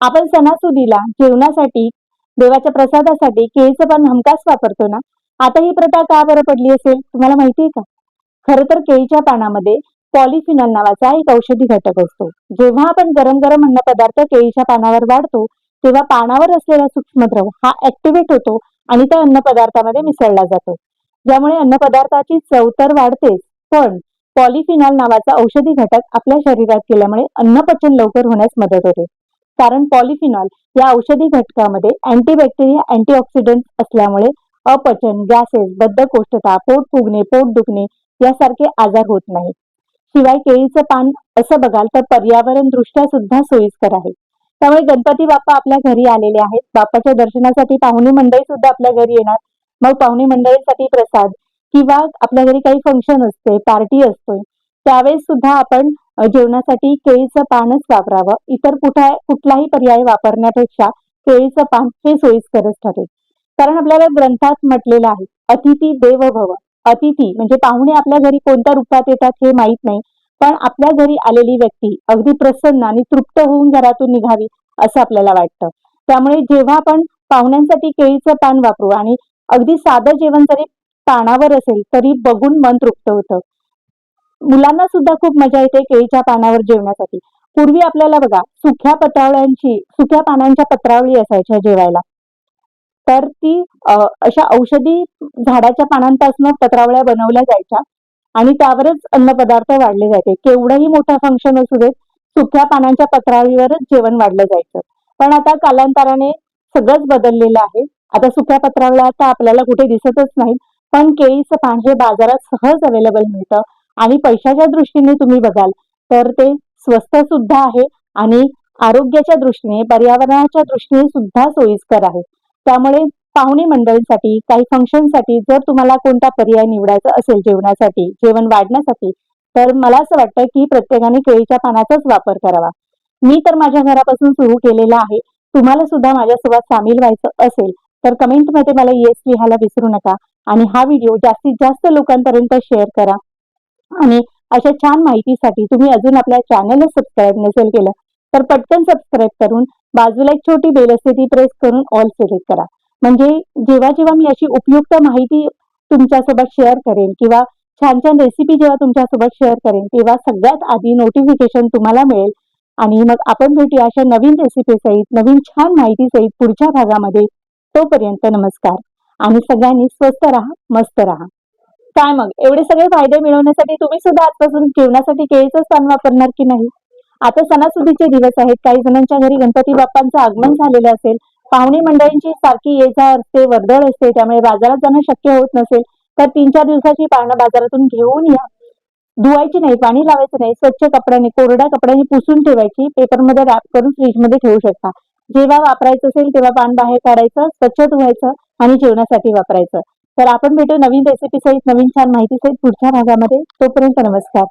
आपण सणासुदीला जेवणासाठी देवाच्या प्रसादासाठी केळीचं पान हमखास वापरतो ना? आता ही प्रथा का बरं पडली असेल? तुम्हाला माहिती आहे का? खरं तर केळीच्या पानामध्ये पॉलिफिनॉल नावाचा एक औषधी घटक असतो. जेव्हा आपण गरम गरम अन्न पदार्थ केळीच्या पानावर वाढतो तेव्हा पानावर असलेला सूक्ष्मद्रव हा ऍक्टिव्हेट होतो आणि त्या अन्न पदार्थामध्ये मिसळला जातो. ज्यामुळे अन्न पदार्थाची चव तर वाढतेच पण पॉलिफिनॉल नावाचा औषधी घटक आपल्या शरीरात केल्यामुळे अन्न पचन लवकर होण्यास मदत होते. कारण पॉलिफिनॉल या औषधी घटकामध्ये अँटीबॅक्टेरिया अँटीऑक्सिडंट असल्यामुळे अपचन गॅसेस बद्धकोष्ठता पोट फुगणे पोट दुखणे यासारखे आजार होत नाहीत. शिवाय केळीचं पान असं बघाल तर पर्यावरण दृष्ट्या सुद्धा सोयीस्कर आहे. त्यामुळे गणपती बाप्पा आपल्या घरी आलेले आहेत. बाप्पाच्या दर्शनासाठी पाहुणे मंडळी सुद्धा आपल्या घरी येणार. मग पाहुणे मंडळीसाठी प्रसाद किंवा आपल्या घरी काही फंक्शन असते पार्टी असते त्यावेळेस सुद्धा आपण जेवणासाठी केळीचं पानच वापरावं. इतर कुठा कुठलाही पर्याय वापरण्यापेक्षा केळीचं पान हे सोयीस्करच ठरेल. कारण आपल्याला ग्रंथात म्हटलेलं आहे अतिथी देव भव अतिथी म्हणजे पाहुणे आपल्या घरी कोणत्या रूपात येतात हे माहीत नाही. पण आपल्या घरी आलेली व्यक्ती अगदी प्रसन्न आणि तृप्त होऊन घरातून निघावी असं आपल्याला वाटतं. त्यामुळे जेव्हा आपण पाहुण्यांसाठी केळीचं पान वापरू आणि अगदी साधं जेवण जरी पानावर असेल तरी बघून मन तृप्त होतं. मुलांना सुद्धा खूप मजा येते केळीच्या पानावर जेवण्यासाठी. पूर्वी आपल्याला बघा सुक्या पत्रावळ्यांची सुक्या पानांच्या पत्रावळी असायच्या जेवायला. तर ती अशा औषधी झाडाच्या पानांपासून पत्रावळ्या बनवल्या जायच्या आणि त्यावरच अन्नपदार्थ वाढले जायचे. केवढंही मोठं फंक्शन असू देत सुक्या पानांच्या पत्रावळीवरच जेवण वाढलं जायचं. पण आता कालांतराने सगळंच बदललेलं आहे. आता सुक्या पत्रावळ्या आता आपल्याला कुठे दिसतच नाहीत. पण केळीचं पान हे बाजारात सहज अवेलेबल मिळतं. आणि पैशाच्या दृष्टीने तुम्ही बघाल तर ते स्वस्त सुद्धा आहे आणि आरोग्याच्या दृष्टीने पर्यावरणाच्या दृष्टीने सुद्धा सोयीस्कर आहे. त्यामुळे पाहुणे मंडळींसाठी काही फंक्शनसाठी जर तुम्हाला कोणता पर्याय निवडायचा असेल जेवणासाठी जेवण वाढण्यासाठी तर मला असं वाटतं की प्रत्येकाने केळीच्या पानाचाच वापर करावा. मी तर माझ्या घरापासून सुरू केलेला आहे. तुम्हाला सुद्धा माझ्यासोबत सामील व्हायचं असेल तर कमेंटमध्ये मला येस लिहायला विसरू नका. आणि हा व्हिडिओ जास्तीत जास्त लोकांपर्यंत शेअर करा. आणि अशा छान माहितीसाठी तुम्ही अजून आपल्या चॅनलला सबस्क्राईब नसेल केलं तर पटकन सबस्क्राईब करून बाजूला एक छोटी बेल असते ती प्रेस करून ऑल सिलेक्ट करा. म्हणजे जेव्हा जेव्हा मी अशी उपयुक्त माहिती तुमच्यासोबत शेअर करेन किंवा छान छान रेसिपी जेव्हा तुमच्यासोबत शेअर करेन तेव्हा सगळ्यात आधी नोटिफिकेशन तुम्हाला मिळेल. आणि मग आपण भेटूया अशा नवीन रेसिपी सहित नवीन छान माहिती सहित पुढच्या भागामध्ये. तोपर्यंत नमस्कार. आणि सगळ्यांनी स्वस्त राहा मस्त राहा. काय मग? एवढे सगळे फायदे मिळवण्यासाठी तुम्ही सुद्धा आजपासून जेवणासाठी केळीचं स्थान वापरणार की नाही? आता सणासुदीचे दिवस आहेत. काही जणांच्या घरी गणपती बाप्पांचं आगमन झालेलं असेल. पाहुणे मंडळींची सारखी ये जा असते वर्दळ असते. त्यामुळे बाजारात जाणं शक्य होत नसेल. तर तीन चार दिवसाची पानं बाजारातून घेऊन या. धुवायची नाही पाणी लावायचं नाही. स्वच्छ कपड्याने कोरड्या कपड्याने पुसून ठेवायची. पेपरमध्ये रॅप करून फ्रीजमध्ये ठेवू शकता. जेव्हा वापरायचं असेल तेव्हा पान बाहेर काढायचं स्वच्छ धुवायचं आणि जेवणासाठी वापरायचं. तर आपण भेटू नवीन रेसिपी सहित नवीन छान माहिती सहित पुढच्या भागामध्ये. तोपर्यंत नमस्कार.